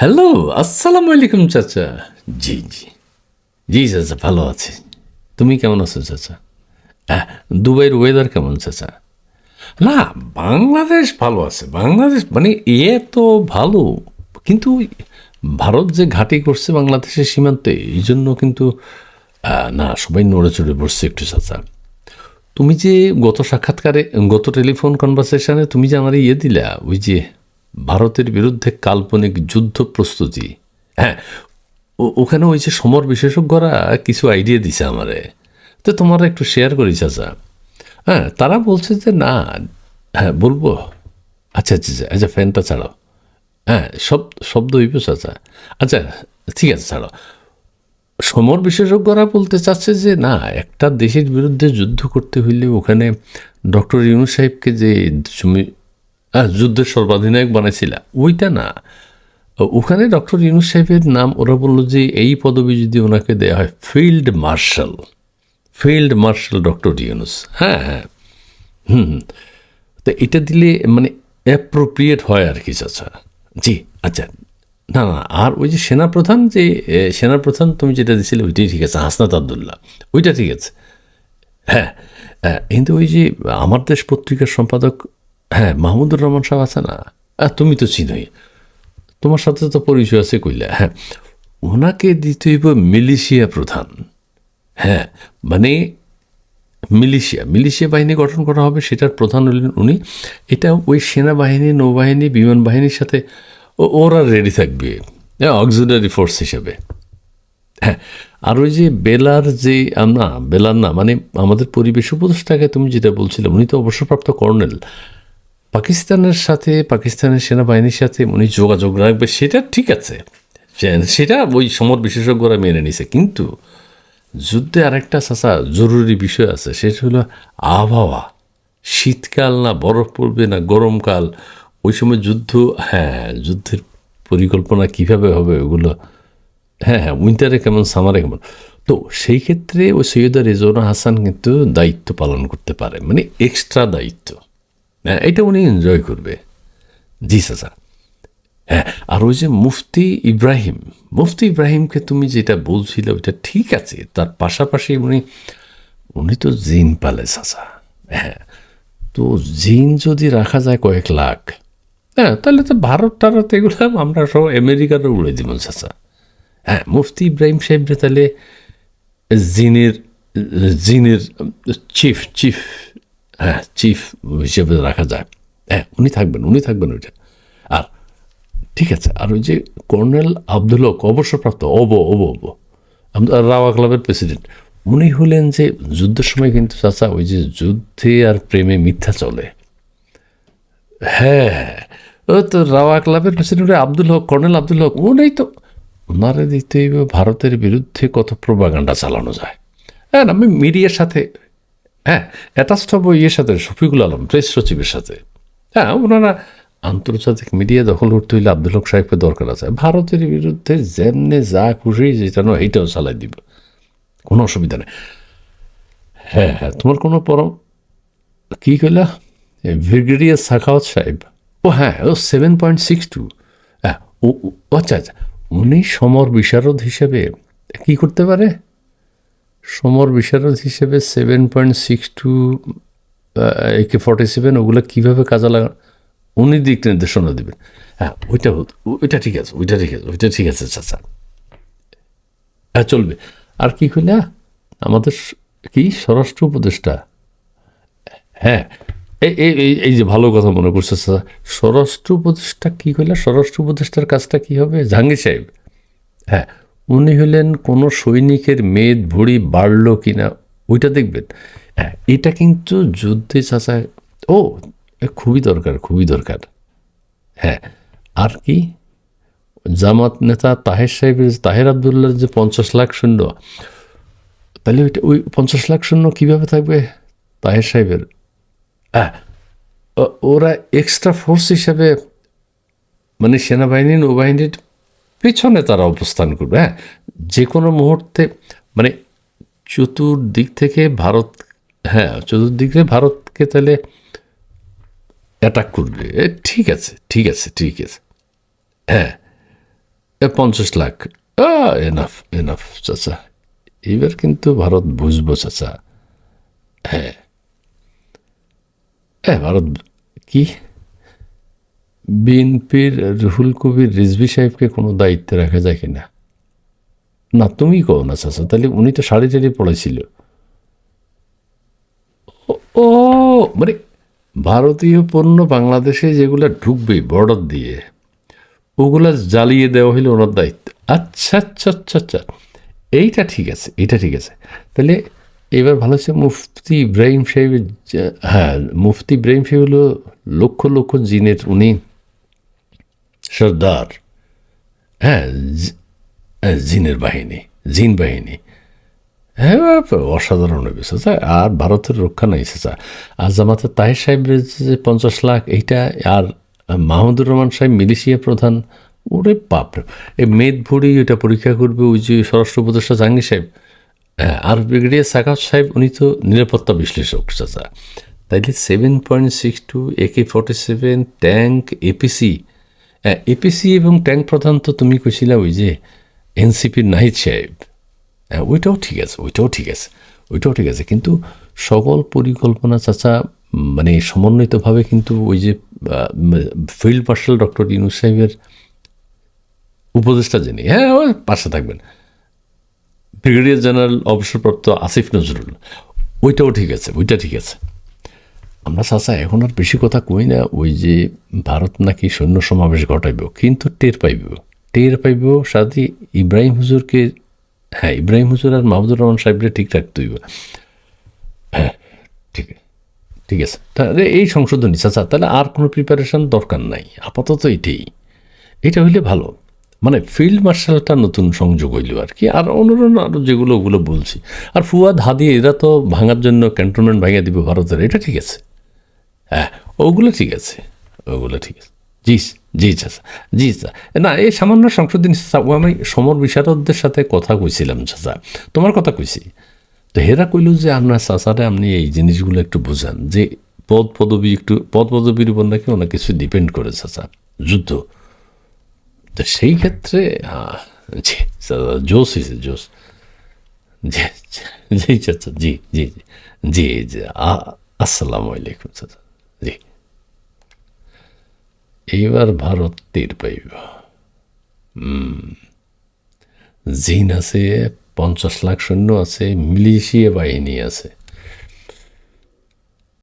Hello আসসালামু আলাইকুম চাচা জি জি। জি চাচা ভালো আছি। তুমি কেমন আছো চাচা দুবাইয়ের ওয়েদার কেমন চাচা না, বাংলাদেশ ভালো আছে। বাংলাদেশ মানে এ তো ভালো, কিন্তু ভারত যে ঘাঁটি করছে বাংলাদেশের সীমান্তে, এই জন্য কিন্তু না, সবাই নড়ে চড়ে বসছে একটু চাচা তুমি যে গত সাক্ষাৎকারে, গত টেলিফোন কনভারসেশনে তুমি যে আমার ইয়ে দিলা, ওই যে ভারতের বিরুদ্ধে কাল্পনিক যুদ্ধ প্রস্তুতি। হ্যাঁ ওখানে ওই যে সমর বিশেষজ্ঞরা কিছু আইডিয়া দিছে আমারে। তো তোমার একটু শেয়ার করি, চাচা। হ্যাঁ তারা বলছে যে না হ্যাঁ বলব। আচ্ছা আচ্ছা আচ্ছা আচ্ছা ফ্যানটা ছাড়ো হ্যাঁ সব, শব্দ হইব, চাচা। আচ্ছা ঠিক আছে, ছাড়ো। সমর বিশেষজ্ঞরা বলতে চাচ্ছে যে না, একটা দেশের বিরুদ্ধে যুদ্ধ করতে হইলে ওখানে ডক্টর ইউনু সাহেবকে যে যুদ্ধের সর্বাধিনায়ক বানাইছিলা। ওইটা না। ওখানে ডক্টর ইউনুস সাহেবের নাম ওরা বলল যে এই পদবি যদি ওনাকে দেওয়া হয় field marshal. Field marshal doctor Yunus. হ্যাঁ হ্যাঁ। হুম হুম। তো এটা দিলে মানে অ্যাপ্রোপ্রিয়েট হয় আর কি চাচা। জি আচ্ছা। না না আর ওই যে সেনাপ্রধান যে সেনাপ্রধান তুমি যেটা দিছিলে ওইটাই ঠিক আছে হাসনাত আবদুল্লাহ। ওইটা ঠিক আছে। হ্যাঁ হ্যাঁ, কিন্তু ওই যে আমার দেশ পত্রিকার সম্পাদক হ্যাঁ মাহমুদুর রহমান সাহেব আছে না? তুমি তো চিনোই। তোমার সাথে তো পরিচয় আছে কইলা। হ্যাঁ ওনাকে দিতে হইব মিলিশিয়া প্রধান। হ্যাঁ মানে মিলিশিয়া মিলিশিয়া বাহিনী গঠন করা হবে সেটার প্রধান হলেন উনি। এটা ওই সেনাবাহিনী, নৌবাহিনী বিমান বাহিনীর সাথে ওরা রেডি থাকবে। হ্যাঁ অক্সিলারি ফোর্স হিসেবে। হ্যাঁ আর ওই যে বেলার যে না, বেলার না মানে আমাদের পরিবেশ উপদেষ্টাকে তুমি যেটা বলছিলে, উনি তো অবসরপ্রাপ্ত কর্নেল। পাকিস্তানের সাথে, পাকিস্তানের সেনাবাহিনীর সাথে উনি যোগাযোগ রাখবে, সেটা ঠিক আছে। সেটা ওই সমর বিশেষজ্ঞরা মেনে নিছে, কিন্তু যুদ্ধে আরেকটা চাচা জরুরি বিষয় আছে, সেটা হলো আবহাওয়া। শীতকাল না বরফ পড়বে না গরমকাল, ওই সময় যুদ্ধ হ্যাঁ যুদ্ধের পরিকল্পনা কীভাবে হবে ওগুলো হ্যাঁ হ্যাঁ উইন্টারে কেমন সামারে কেমন। তো সেই ক্ষেত্রে ওই সৈয়দা রেজওয়ানা হাসান কিন্তু দায়িত্ব পালন করতে পারে মানে এক্সট্রা দায়িত্ব। হ্যাঁ এটা উনি এনজয় করবে। জি, চাচা। হ্যাঁ আর ওই যে মুফতি ইব্রাহিম, মুফতি ইব্রাহিমকে তুমি যেটা বলছিলে ওইটা ঠিক আছে, তার পাশাপাশি উনি উনি তো জিন পালে, চাচা। হ্যাঁ তো জিন যদি রাখা যায় কয়েক লাখ হ্যাঁ তাহলে তো ভারত টারত এগুলো আমরা সব আমেরিকারও উড়ে দিব, চাচা। হ্যাঁ মুফতি ইব্রাহিম সাহেবরে তাহলে জিনের জিনের চিফ চিফ হ্যাঁ চিফ হিসেবে রাখা যায়। হ্যাঁ উনি থাকবেন উনি থাকবেন ওইটা। আর ঠিক আছে, আর ওই যে কর্নেল আব্দুল হক, অবসরপ্রাপ্ত, অব অব অব রাওয়া ক্লাবের প্রেসিডেন্ট উনি হলেন যে যুদ্ধের সময় কিন্তু চাচা, ওই যে যুদ্ধে আর প্রেমে মিথ্যা চলে। হ্যাঁ ও তো রাওয়া ক্লাবের প্রেসিডেন্ট আব্দুল হক, কর্নেল আব্দুল হক, উনি তো ওনারে দিতে ভারতের বিরুদ্ধে কত প্রোপাগান্ডা চালানো যায়। হ্যাঁ আমি মিডিয়ার সাথে হ্যাঁ অ্যাটাচড হব ইয়ের সাথে, শফিকুল আলম, প্রেস সচিবের সাথে। হ্যাঁ ওনারা আন্তর্জাতিক মিডিয়া দখল করতে হইলে আব্দুল হক সাহেবকে দরকার আছে। ভারতের বিরুদ্ধে যেমনে যা খুশি যেটা নয় এইটাও চালাই দিব। কোনো অসুবিধা নেই। হ্যাঁ হ্যাঁ তোমার কোনো পরম কী কইলা? ব্রিগেডিয়ার সাখাওয়াত সাহেব। ও হ্যাঁ ও সেভেন পয়েন্ট সিক্স টু হ্যাঁ ও, ও- আচ্ছা আচ্ছা। উনি সমর বিশারদ হিসেবে কি করতে পারে? সমর বিশারদ হিসেবে seven point six two AK forty seven ওগুলো কীভাবে কাজে লাগান উনি দিক নির্দেশনা দেবেন। হ্যাঁ ওইটা ওইটা ঠিক আছে, ওইটা ঠিক আছে, ওইটা ঠিক আছে, চাচা। হ্যাঁ চলবে। আর কি কইলা? আমাদের কি? স্বরাষ্ট্র উপদেষ্টা? হ্যাঁ এই এই যে ভালো কথা মনে করছে স্যার স্বরাষ্ট্র উপদেষ্টা কী কইলা? স্বরাষ্ট্র উপদেষ্টার কাজটা কী হবে? জাহাঙ্গীর সাহেব। হ্যাঁ উনি হলেন কোনো সৈনিকের মেদ ভুড়ি বাড়লো কি না ওইটা দেখবেন। হ্যাঁ এটা কিন্তু যুদ্ধে চাচা, ও খুবই দরকার খুবই দরকার। হ্যাঁ আর কি? জামাত নেতা তাহের সাহেবের, তাহের আবদুল্লার যে পঞ্চাশ লাখ শূন্য তাহলে ওইটা, ওই পঞ্চাশ লাখ শূন্য কীভাবে থাকবে তাহের সাহেবের? হ্যাঁ ওরা এক্সট্রা ফোর্স হিসাবে মানে সেনাবাহিনী, নৌবাহিনীর পেছনে তারা অবস্থান করবে হ্যাঁ? যে কোনো মুহূর্তে মানে চতুর্দিক থেকে ভারত হ্যাঁ চতুর্দিক থেকে ভারতকে তাহলে অ্যাটাক করবে। ঠিক আছে ঠিক আছে ঠিক আছে। হ্যাঁ পঞ্চাশ লাখ। এনাফ এনাফ চাচা। এবার কিন্তু ভারত বুঝব, চাচা। হ্যাঁ। হ্যাঁ ভারত, কি? বিএনপির রুহুল কবির রিজভি সাহেবকে কোনো দায়িত্বে রাখা যায় কিনা? না না তুমি কও না, চাচা। তাহলে উনি তো শাড়ি টাড়ি পড়েছিল ও মানে ভারতীয় পণ্য বাংলাদেশে যেগুলো ঢুকবে বর্ডার দিয়ে, ওগুলা জ্বালিয়ে দেওয়া হইল ওনার দায়িত্ব। আচ্ছা আচ্ছা আচ্ছা আচ্ছা। এইটা ঠিক আছে, এইটা ঠিক আছে। তাহলে এবার ভালো হচ্ছে মুফতি ইব্রাহিম সাহেবের হ্যাঁ মুফতি ইব্রাহিম সাহেব হলো লক্ষ লক্ষ জিনের উনি সর্দার। হ্যাঁ হ্যাঁ, জিনের বাহিনী জিন বাহিনী। হ্যাঁ অসাধারণ হয়েছে স্যার। আর ভারতের রক্ষা নাই স্যার। আর জামাতে তাহের সাহেবের যে পঞ্চাশ লাখ এইটা আর মাহমুদুর রহমান সাহেব মিলিশিয়া প্রধান ওরে রে। এই মেদ ভরি ওইটা পরীক্ষা করবে ওই যে স্বরাষ্ট্র উপদেষ্টা জাহাঙ্গীর সাহেব। হ্যাঁ, আর ব্রিগেডিয়ার সাকাত সাহেব উনি তো নিরাপত্তা বিশ্লেষক চাচা তাইলে seven point six two AK forty seven tank APC APC এবং ট্যাঙ্ক প্রধান তো তুমি কইছিলা ওই যে এনসিপির নাহিদ সাহেব হ্যাঁ ওইটাও ঠিক আছে, ওইটাও ঠিক আছে, ওইটাও ঠিক আছে। কিন্তু সকল পরিকল্পনা চাচা মানে সমন্বিতভাবে কিন্তু ওই যে ফিল্ড মার্শাল ডক্টর ইউনুস সাহেবের উপদেষ্টা যিনি হ্যাঁ পাশে থাকবেন। ব্রিগেডিয়ার জেনারেল অবসরপ্রাপ্ত আসিফ নজরুল, ওইটাও ঠিক আছে, ওইটা ঠিক আছে। আমরা চাচা, এখন আর বেশি কথা কই না, ওই যে ভারত নাকি সৈন্য সমাবেশ ঘটাইব, কিন্তু টের পাইব। টের পাইব, সাথে ইব্রাহিম হুজুরকে হ্যাঁ ইব্রাহিম হুজুর আর মাহমুদুর রহমান সাহেবরে ঠিক রাখতে হইব। হ্যাঁ ঠিক ঠিক আছে। তাহলে এই সংশোধনী, চাচা, তাহলে আর কোনো প্রিপারেশন দরকার নাই, আপাতত এটাই। এটা হইলে ভালো। মানে ফিল্ড মার্শালটা নতুন সংযোগ হইল আর কি, আর অন্যান্য আরও যেগুলো ওগুলো বলছি। আর ফুয়াদ হাদি, এরা তো ভাঙার জন্য ক্যান্টনমেন্ট ভাঙিয়ে দিবে ভারতের, এটা ঠিক আছে। হ্যাঁ ওগুলো ঠিক আছে, ওগুলো ঠিক আছে। জি জি চাচা জি চা না, এই সামান্য সংশোধনী চাচা আমি সমর বিশারদদের সাথে কথা কইছিলাম চাচা তোমার কথা কইছি। তো হেরা কইল যে আপনার চাচারে আপনি এই জিনিসগুলো একটু বুঝান, যে পদ পদবি একটু, পদ পদবীর উপর নাকি অনেক কিছু ডিপেন্ড করে চাচা যুদ্ধ। তো সেই ক্ষেত্রে জি চাচা জোস হয়েছে জোস জি জি চাচা জি জি জি জি আসসালামু আলাইকুম চাচা জি এইবার ভারত টের পাইব। জিন আছে পঞ্চাশ লাখ সৈন্য আছে মিলিশিয়া বাহিনী আছে